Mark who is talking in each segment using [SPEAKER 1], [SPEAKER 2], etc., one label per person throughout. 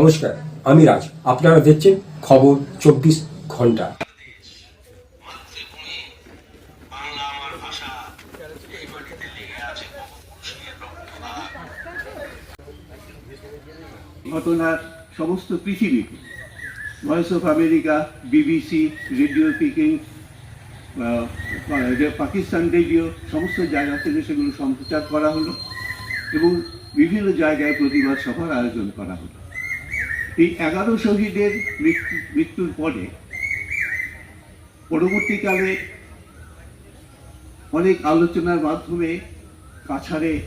[SPEAKER 1] নমস্কার, আমি রাজ। আপনারা দেখছেন খবর চব্বিশ
[SPEAKER 2] ঘণ্টা।
[SPEAKER 3] ঘটনার সমস্ত পৃথিবীতে Voice of America BBC radio Peking Pakistan radio সমস্ত জায়গা থেকে সেগুলো সম্প্রচার করা হলো এবং বিভিন্ন জায়গায় প্রতিবাদ সভার আয়োজন করা হলো। এই এগারো শহীদের মৃত্যু, মৃত্যুর পরে পরবর্তীকালে অনেক আলোচনার মাধ্যমে কাছাড়ে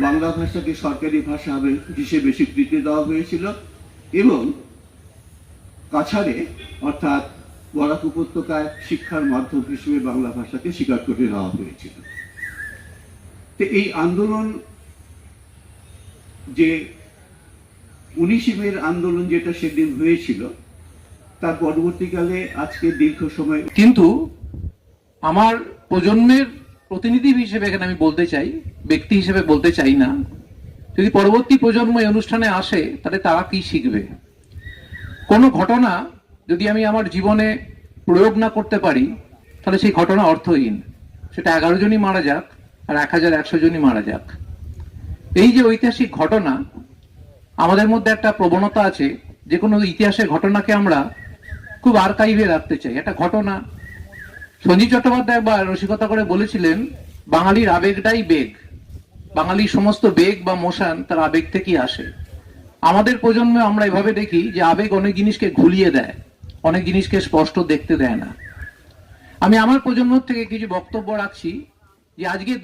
[SPEAKER 3] বাংলা ভাষাকে সরকারি ভাষা হিসেবে স্বীকৃতি দেওয়া হয়েছিল এবং কাছাড়ে অর্থাৎ বরাক উপত্যকায় শিক্ষার মাধ্যম হিসেবে বাংলা ভাষাকে স্বীকার করে নেওয়া হয়েছিল। তো এই আন্দোলন যে উনিশে মের আন্দোলন যেটা সেদিন হয়েছিল, তার পরবর্তীকালে আজকে দীর্ঘ সময়
[SPEAKER 4] কিন্তু আমার প্রজন্মের প্রতিনিধি হিসেবে এখানে আমি বলতে চাই, ব্যক্তি হিসেবে বলতে চাই না। যদি পরবর্তী প্রজন্ম এই অনুষ্ঠানে আসে, তাহলে তারা কি শিখবে? কোনো ঘটনা যদি আমি আমার জীবনে প্রয়োগ না করতে পারি, তাহলে সেই ঘটনা অর্থহীন। সেটা এগারো জনই মারা যাক, আর এক হাজার একশো জনই মারা যাক। এই যে ঐতিহাসিক ঘটনা আমাদের মধ্যে একটা প্রবণতা আছে যে কোনো ইতিহাসের ঘটনাকে আমরা খুব আর্কাইভে রাখতে চাই। একটা ঘটনা। সঞ্জীব চট্টোপাধ্যায় একবার রসিকতা করে বলেছিলেন, বাঙালির আবেগটাই বেগ। বাঙালির সমস্ত বেগ বা মোশান তার আবেগ থেকেই আসে। আমাদের প্রজন্মে আমরা এভাবে দেখি যে আবেগ অনেক জিনিসকে ঘুলিয়ে দেয়, অনেক জিনিসকে স্পষ্ট দেখতে দেয় না। আমি আমার প্রজন্ম থেকে কিছু বক্তব্য রাখছি যে আজকে